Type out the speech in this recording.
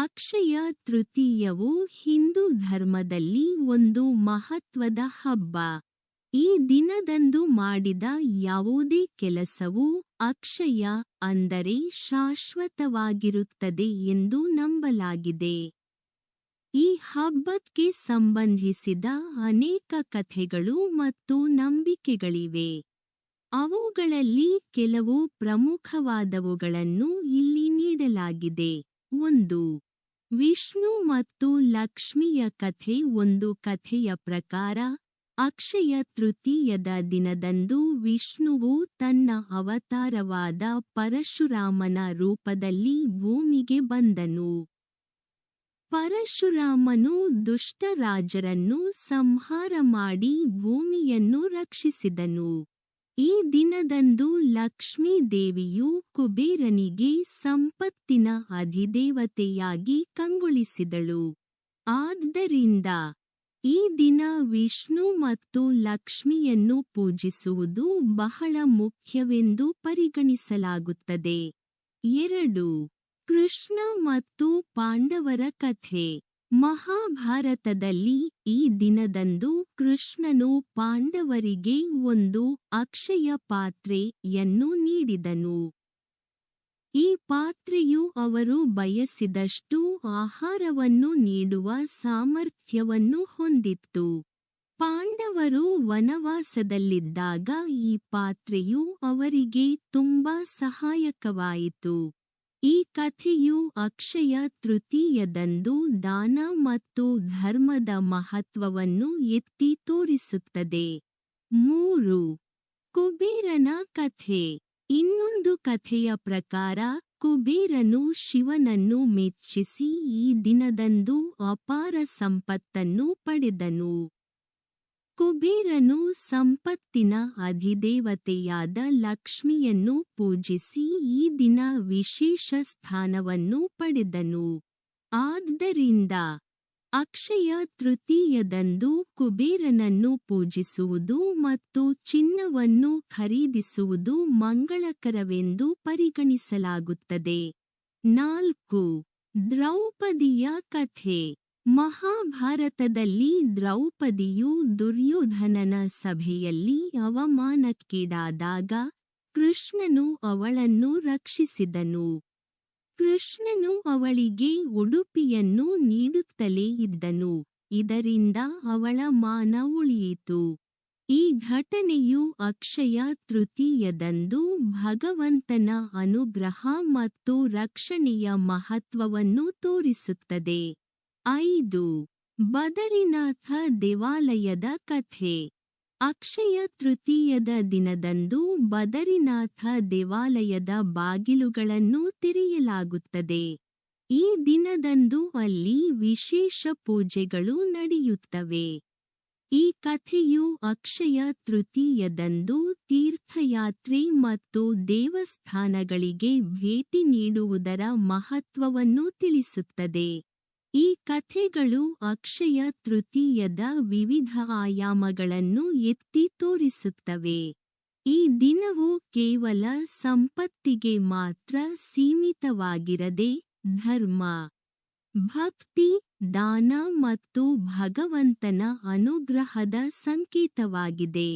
ಅಕ್ಷಯ ತೃತೀಯವು ಹಿಂದೂ ಧರ್ಮದಲ್ಲಿ ಒಂದು ಮಹತ್ವದ ಹಬ್ಬ. ಈ ದಿನದಂದು ಮಾಡಿದ ಯಾವುದೇ ಕೆಲಸವೂ ಅಕ್ಷಯ ಅಂದರೆ ಶಾಶ್ವತವಾಗಿರುತ್ತದೆ ಎಂದು ನಂಬಲಾಗಿದೆ. ಈ ಹಬ್ಬಕ್ಕೆ ಸಂಬಂಧಿಸಿದ ಅನೇಕ ಕಥೆಗಳು ಮತ್ತು ನಂಬಿಕೆಗಳಿವೆ. ಅವುಗಳಲ್ಲಿ ಕೆಲವು ಪ್ರಮುಖವಾದವುಗಳನ್ನು ಇಲ್ಲಿ ನೀಡಲಾಗಿದೆ. ಒಂದು ವಿಷ್ಣು ಮತ್ತು ಲಕ್ಷ್ಮಿಯ ಕಥೆ ಒಂದು ಕಥೆಯ ಪ್ರಕಾರ, ಅಕ್ಷಯ ತೃತೀಯದ ದಿನದಂದು ವಿಷ್ಣುವು ತನ್ನ ಅವತಾರವಾದ ಪರಶುರಾಮನ ರೂಪದಲ್ಲಿ ಭೂಮಿಗೆ ಬಂದನು. ಪರಶುರಾಮನು ದುಷ್ಟರಾಜರನ್ನು ಸಂಹಾರ ಮಾಡಿ ಭೂಮಿಯನ್ನು ರಕ್ಷಿಸಿದನು. ಈ ದಿನದಂದು ಲಕ್ಷ್ಮೀ ದೇವಿಯು ಕುಬೇರನಿಗೆ ಸಂಪತ್ತಿನ ಅಧಿದೇವತೆಯಾಗಿ ಕಂಗೊಳಿಸಿದಳು. ಆದ್ದರಿಂದ ಈ ದಿನ ವಿಷ್ಣು ಮತ್ತು ಲಕ್ಷ್ಮಿಯನ್ನು ಪೂಜಿಸುವುದು ಬಹಳ ಮುಖ್ಯವೆಂದು ಪರಿಗಣಿಸಲಾಗುತ್ತದೆ. ಎರಡು, ಕೃಷ್ಣ ಮತ್ತು ಪಾಂಡವರ ಕಥೆ. ಮಹಾಭಾರತದಲ್ಲಿ ಈ ದಿನದಂದು ಕೃಷ್ಣನು ಪಾಂಡವರಿಗೆ ಒಂದು ಅಕ್ಷಯ ಪಾತ್ರೆಯನ್ನು ನೀಡಿದನು. ಈ ಪಾತ್ರೆಯು ಅವರು ಬಯಸಿದಷ್ಟು ಆಹಾರವನ್ನು ನೀಡುವ ಸಾಮರ್ಥ್ಯವನ್ನು ಹೊಂದಿತ್ತು. ಪಾಂಡವರು ವನವಾಸದಲ್ಲಿದ್ದಾಗ ಈ ಪಾತ್ರೆಯು ಅವರಿಗೆ ತುಂಬಾ ಸಹಾಯಕವಾಯಿತು. ಈ ಕಥೆಯು ಅಕ್ಷಯ ತೃತೀಯದಂದು ದಾನ ಮತ್ತು ಧರ್ಮದ ಮಹತ್ವವನ್ನು ಎತ್ತಿ ತೋರಿಸುತ್ತದೆ. ಮೂರು, ಕುಬೇರನ ಕಥೆ. ಇನ್ನೊಂದು ಕಥೆಯ ಪ್ರಕಾರ, ಕುಬೇರನು ಶಿವನನ್ನು ಮೆಚ್ಚಿಸಿ ಈ ದಿನದಂದು ಅಪಾರ ಸಂಪತ್ತನ್ನು ಪಡೆದನು. ಕುಬೇರನು ಸಂಪತ್ತಿನ ಅಧಿದೇವತೆಯಾದ ಲಕ್ಷ್ಮಿಯನ್ನು ಪೂಜಿಸಿ ಈ ದಿನ ವಿಶೇಷ ಸ್ಥಾನವನ್ನು ಪಡೆದನು. ಆದ್ದರಿಂದ ಅಕ್ಷಯ ತೃತೀಯದಂದು ಕುಬೇರನನ್ನು ಪೂಜಿಸುವುದು ಮತ್ತು ಚಿನ್ನವನ್ನು ಖರೀದಿಸುವುದು ಮಂಗಳಕರವೆಂದು ಪರಿಗಣಿಸಲಾಗುತ್ತದೆ. ನಾಲ್ಕು, ದ್ರೌಪದಿಯ ಕಥೆ. ಮಹಾಭಾರತದಲ್ಲಿ ದ್ರೌಪದಿಯು ದುರ್ಯೋಧನನ ಸಭೆಯಲ್ಲಿ ಅವಮಾನಕ್ಕೀಡಾದಾಗ ಕೃಷ್ಣನು ಅವಳನ್ನು ರಕ್ಷಿಸಿದನು. ಕೃಷ್ಣನು ಅವಳಿಗೆ ಉಡುಪಿಯನ್ನು ನೀಡುತ್ತಲೇ ಇದ್ದನು. ಇದರಿಂದ ಅವಳ ಮಾನ ಉಳಿಯಿತು. ಈ ಘಟನೆಯು ಅಕ್ಷಯ ತೃತೀಯದಂದು ಭಗವಂತನ ಅನುಗ್ರಹ ಮತ್ತು ರಕ್ಷಣೆಯ ಮಹತ್ವವನ್ನು ತೋರಿಸುತ್ತದೆ. ಐದು. ಬದರಿನಾಥ ದೇವಾಲಯದ ಕಥೆ. ಅಕ್ಷಯ ತೃತೀಯದ ದಿನದಂದು ಬದರಿನಾಥ ದೇವಾಲಯದ ಬಾಗಿಲುಗಳನ್ನು ತೆರೆಯಲಾಗುತ್ತದೆ. ಈ ದಿನದಂದು ಅಲ್ಲಿ ವಿಶೇಷ ಪೂಜೆಗಳು ನಡೆಯುತ್ತವೆ. ಈ ಕಥೆಯು ಅಕ್ಷಯ ತೃತೀಯದಂದು ತೀರ್ಥಯಾತ್ರೆ ಮತ್ತು ದೇವಸ್ಥಾನಗಳಿಗೆ ಭೇಟಿ ನೀಡುವುದರ ಮಹತ್ವವನ್ನು ತಿಳಿಸುತ್ತದೆ. ಈ ಕಥೆಗಳು ಅಕ್ಷಯ ತೃತೀಯದ ವಿವಿಧ ಆಯಾಮಗಳನ್ನು ಎತ್ತಿ ತೋರಿಸುತ್ತವೆ. ಈ ದಿನವು ಕೇವಲ ಸಂಪತ್ತಿಗೆ ಮಾತ್ರ ಸೀಮಿತವಾಗಿರದೆ ಧರ್ಮ, ಭಕ್ತಿ, ದಾನ ಮತ್ತು ಭಗವಂತನ ಅನುಗ್ರಹದ ಸಂಕೇತವಾಗಿದೆ.